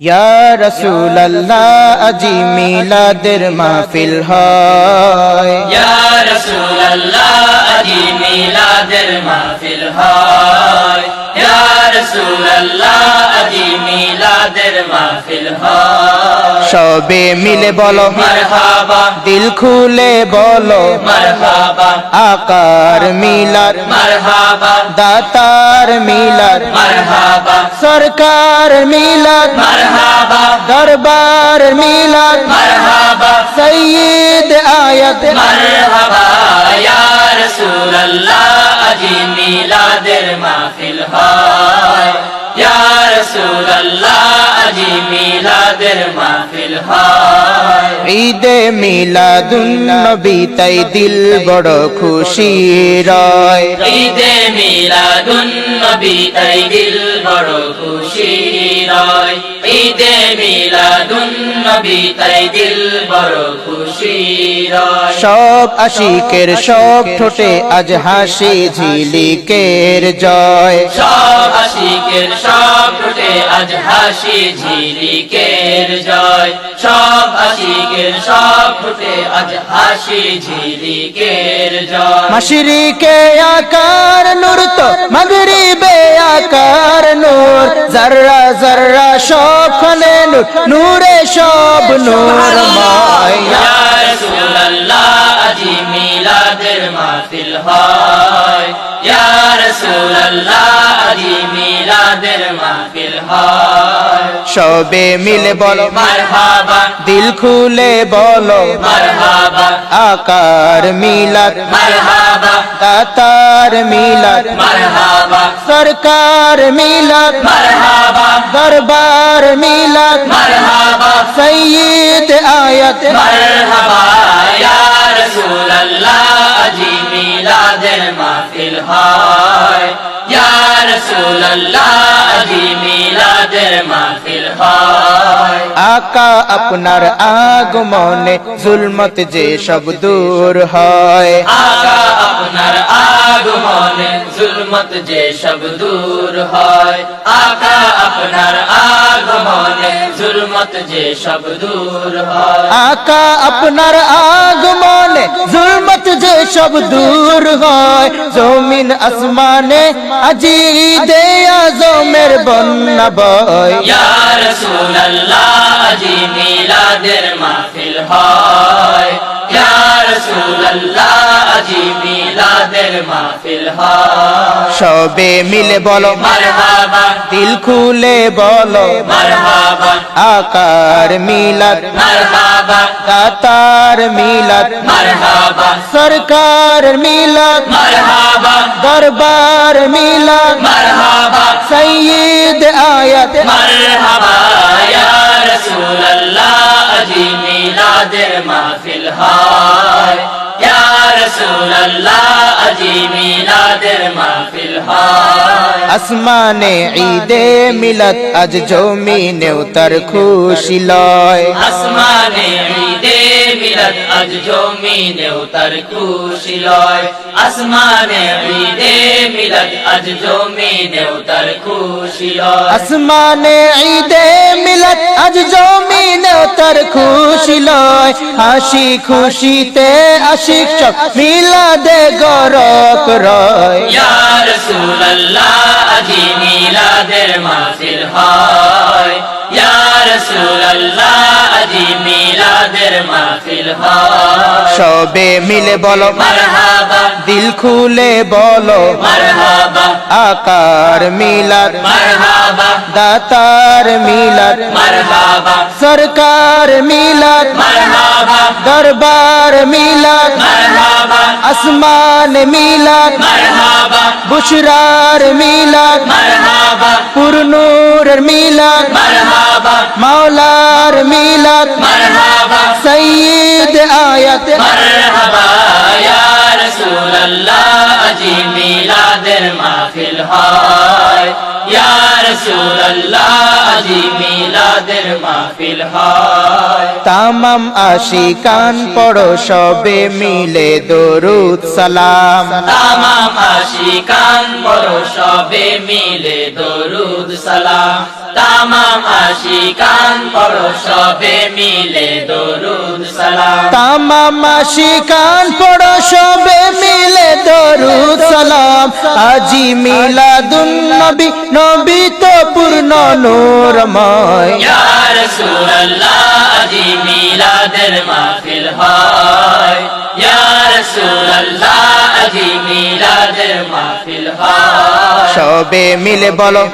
ইয়া রাসূলুল্লাহ আজি মিলাদের মাহফিল হয় ইয়া রাসূলুল্লাহ আজি মিলাদের মাহফিল হয় ইয়া রাসূলুল্লাহ আজি মিলাদের মাহফিল হয়। সবে মিলে বলো। মারহাবা। দিল খুলে বলো। মারহাবা। আকার মিলাদ মারহাবা। দাতার মিলাদ মারহাবা। সরকার মিলাদ মারহাবা। দরবার মিলাদ মারহাবা। সৈয়দ আয়াত। মারহাবা। ইয়া রাসূলুল্লাহ আজি মিলাদের মাহফিল হয়। ইয়া রাসূলুল্লাহ আজি মিলাদের মাহফিল হয়। ঈদে মিলাদুন নবী তাই দিল বড় খুশি রয়। ঈদে মিলাদুন নবী তাই দিল বড় খুশি রয়। সব আশিকের সব ঠোঁটে আজ হাসি ঝিলিকের জয়। সব আশিকের সব ঠোঁটে আজ হাসি ঝিলিকের জয়। সব আশিকের সব ঠোঁটে আজ হাসি ঝিলিকের জয়। মাশরিকে আকার নূর তো মাগরিবে আকার নূর। জাররা জাররা সব খনে নূর নূরে সব নূর মিলাদের মাহফিল হয় ইয়া রাসূলুল্লাহ আজি মিলাদের মাহফিল হয়। সবে মিলে বলো। মারহাবা। দিল খুলে বলো। মারহাবা। আকার মিলাদ। মারহাবা। দাতার মিলাদ। মারহাবা। সরকার মিলাদ। মারহাবা। দরবার মিলাদ। মারহাবা। সৈয়দ আয়াত। মারহাবা। ইয়া রাসূলুল্লাহ আজি মিলাদের মাহফিল হয়। ইয়া রাসূলুল্লাহ আজি মিলাদের মাহফিল হয়। আকা আপনার আগমনে জুলমত যে সব দূর হয়। আগা আপনার আগমনে জুলমত যে সব দূর হয়। আগা আপনার আগমনে জুলমত যে সব দূর হয়। আকা আপনার আগমনে জুলমত যে সব দূর হয়, জমিন আসমানে আজি দে আজমের বন্যা বয়। ইয়া রাসূলুল্লাহ, আজি মিলাদের মাহফিল হয়। ইয়া রাসূলুল্লাহ, আজি মিলাদের মাহফিল সবে মিলে বলো। দিল খুলে বলো। আকার মিলাদ। দাতার মিলাদ। সরকার মিলাদ। দরবার মিলাদ। সৈয়দ আয়াত। মারহাবা। ইয়া রাসূলুল্লাহ। আজি মিলাদের মাহফিল ইয়া রাসূলুল্লাহ আজি মিলাদের মাহফিল হয় আসমানে ঈদে মিলাদ আজ জমিনেও তার খুশি লয়। আসমানে ঈদে মিলাদ আজ জমিনেও তার খুশি লয়। আসমানে ঈদে মিলাদ আজ জমিনেও তার খুশি লয়। আসমানে ঈদে মিলাদ আজ জমিনেও তার খুশি লয়। হাসি খুশিতে আশিক সব মিলাদে গরক রয়। ইয়া রাসূলুল্লাহ আজি মিলাদের মাহফিল হয়। ইয়া রাসূলুল্লাহ আজি মিলাদের মাহফিল হয়। সবে মিলে বলো। মারহাবা। দিল খুলে বলো। মারহাবা। আকার মিলাদ। মারহাবা। দাতার মিলাদ। মারহাবা। সরকার মিলাদ। মারহাবা। দরবার মিলাদ। মারহাবা। আসমান মিলাদ বুশরার মিলাদ মারহাবা। পুরনুর মিলাদ মাওলার মিলাদ সৈয়দ আয়াত রাসূলুল্লাহ আজি মিলাদের মাহফিল হয়। ইয়া আজি মিলাদের মাহফিল হয়। তামাম আশিকান পড়ো সবে মিলে দরুদ সালাম। তামাম আশিকান পড়ো সবে মিলে দরুদ সালাম। তামাম আশিকান পড়ো সবে মিলে দরুদ সালাম। তামাম আশিকান পড়ো সবে মিলে দরুদ সালাম। আজি মিলাদুন নবী নবী তো পূর্ণ নূরময়। ইয়া রাসূলুল্লাহ, আজি মিলাদের হয়। ইয়া রাসূলুল্লাহ সবে মিলে বলো।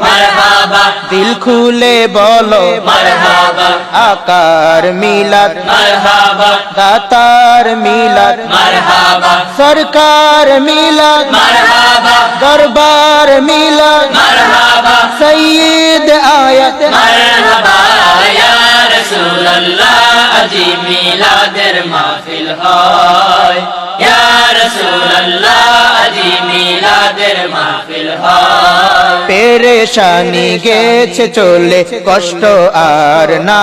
দিল খুলে বলো। আকার মিলাদ। মারহাবা। দাতার মিলাদ। মারহাবা। সরকার মিলাদ। দরবার মিলাদ। মারহাবা। সৈয়দ আয়াত। মারহাবা। আজি মিলাদের মাহফিল হয়। ইয়া রাসূলুল্লাহ মাহফিল হয়। পেরেশানি গেছে চলে কষ্ট আর না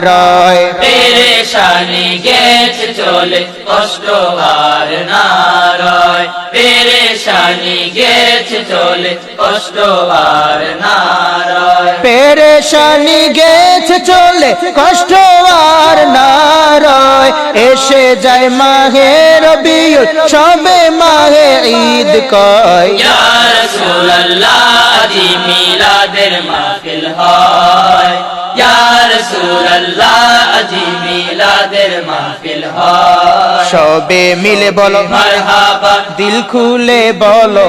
রয়। পেরেশানি গেছে চলে কষ্ট আর না রয়। পেরেশানি গেছে চলে কষ্ট আর না পেরেশানি গেছে চলে, কষ্ট আর নারায় এসে যায় মাহে রবিউল, সবে মাহে ঈদ কয়। মিলাদের মাহফিল হয়। সবে মিলে বলো। দিল খুলে বলো।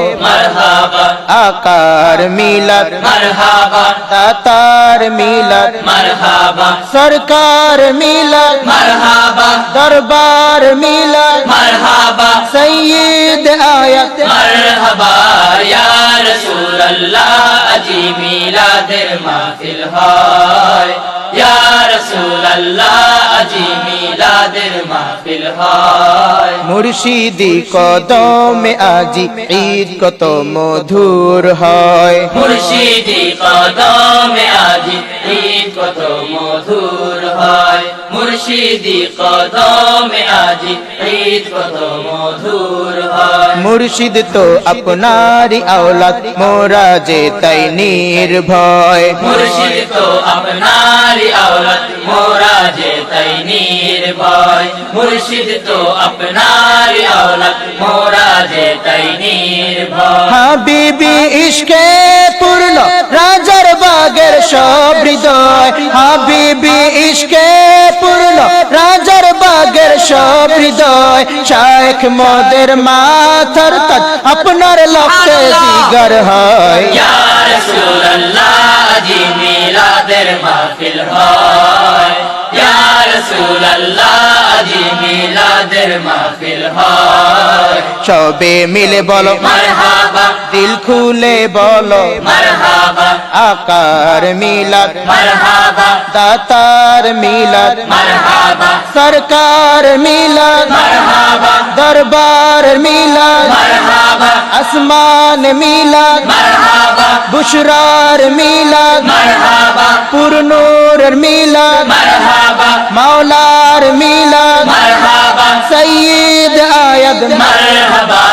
আকার মিলাদ। মারহাবা। দাতার মিলাদ। সরকার মিলাদ। দরবার মিলাদ। মারহাবা। সৈয়দ আয়াত। ইয়া রাসূলুল্লাহ আজি মিলাদের মাহফিল হয়। ইয়া রাসূলুল্লাহ আজি মিলাদের মাহফিল হয়। মুর্শিদি কদমে আজি ঈদ কত মধুর হয়। মুর্শিদি কদমে আজি ঈদ কত মধুর হয়। মুর্শিদি কদমে আজি ঈদ কত মধুর হয়। মুর্শিদ তো আপনারি আওলাদ মোরা যে তাই নির্ভয়। মুর্শিদ তো আপনারি আওলাদ মোরা যে তাই নির্ভয়। মুর্শিদ তো আপনারি আওলাদ মোরা যে তাই নির্ভয়। হাবিবি ইশকে পূর্ণ রাজার বাগের সব হৃদয়। হাবিবি ইশকে সব হৃদয় শায়েখ মদের মাথার তাজ। আপনার লক্ষ্যে দিগার হয়। ইয়া রাসূলুল্লাহ জি মিলাদের মাহফিল হয়। ইয়া রাসূলুল্লাহ জি মিলাদের মাহফিল হয়। সবে মিলে বলো। মারহাবা। দিল খুলে বলো। মারহাবা। আকার মিলাদ। মারহাবা। দাতার মিলাদ। মারহাবা। সরকার মিলাদ। মারহাবা। দরবার মিলাদ। মারহাবা। আসমান মিলাদ। মারহাবা। বুশরার মিলাদ। মারহাবা। পুরনুর মিলাদ। মারহাবা। মাওলার মিলাদ। মারহাবা সৈয়দ আয়াদ মারহাবা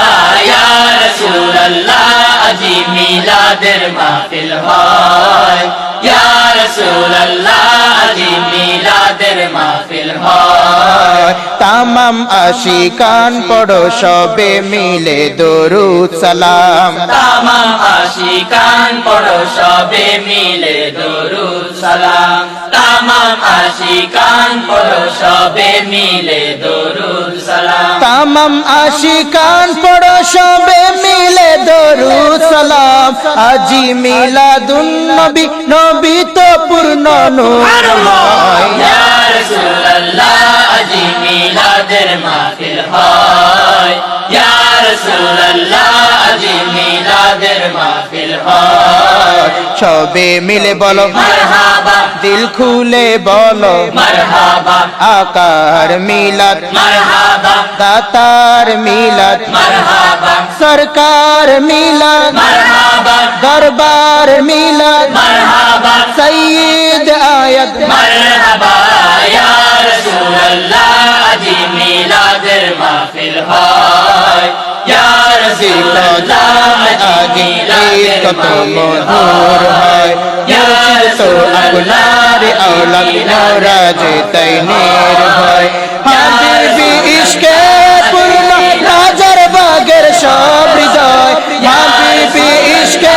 ইয়া রাসূলুল্লাহ আজি মিলাদের মাহফিল হয় ইয়া রাসূলুল্লাহ আজি মিলাদের মাহফিল হয় তামাম আশিকান পড়ো সবে মিলে দরুদ সালাম তামাম আশিকান পড়ো সবে মিলে দরুদ সালাম তামাম আশিকান পড়ো সবে মিলে দরুদ সালাম। তামাম আশিকান পড়ো সবে মিলে দরুদ সালাম। আজি মিলাদুন নবী নবী তো পূর্ণ নূরময় ইয়া রাসূলুল্লাহ আজি মিলাদের মাহফিল হয়। ইয়া রাসূলুল্লাহ মাহফিল হয় সবে মিলে বলো। মারহাবা। দিল খুলে বলো। মারহাবা। আকার মিলাদ। মারহাবা। দাতার মিলাদ। মারহাবা। সরকার মিলাদ। মারহাবা। দরবার মিলাদ। মারহাবা। সৈয়দ শায়দ মারহাবা। ইয়া রাসূলুল্লাহ আজি মিলাদের মাহফিল হয়। ইয়া রাসূলুল্লাহ আজি মিলাদের কত মধুর হয় তো আপনার আওলাদ নরাজ তৈনের হয় হাবিবি ইশকে পূর্ণ রাজার বাগের সব হৃদয় হাবিবি ইশকে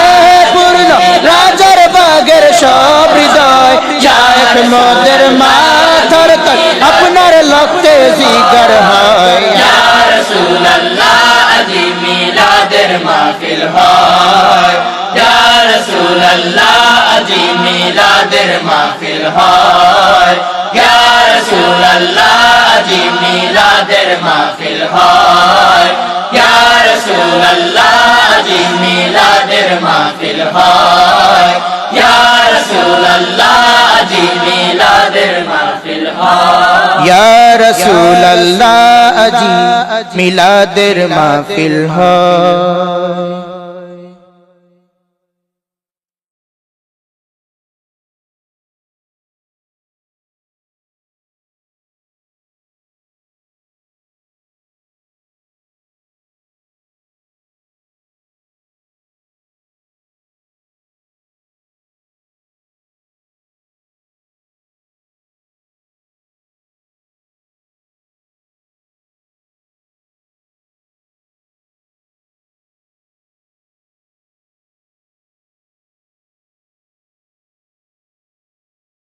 পূর্ণ রাজার বাগের সব হৃদয় শায়খ মোদের মাথার তল আপনার লক্ষ্যে জিগর হয়। ইয়া রাসূলুল্লাহ। হয়। ইয়া রাসূলুল্লাহ, আজি মিলাদের মাহফিল হয়। ইয়া রাসূলুল্লাহ, আজি মিলাদের মাহফিল হয়। ইয়া রাসূলুল্লাহ, আজি মিলাদের মাহফিল হয়। ইয়া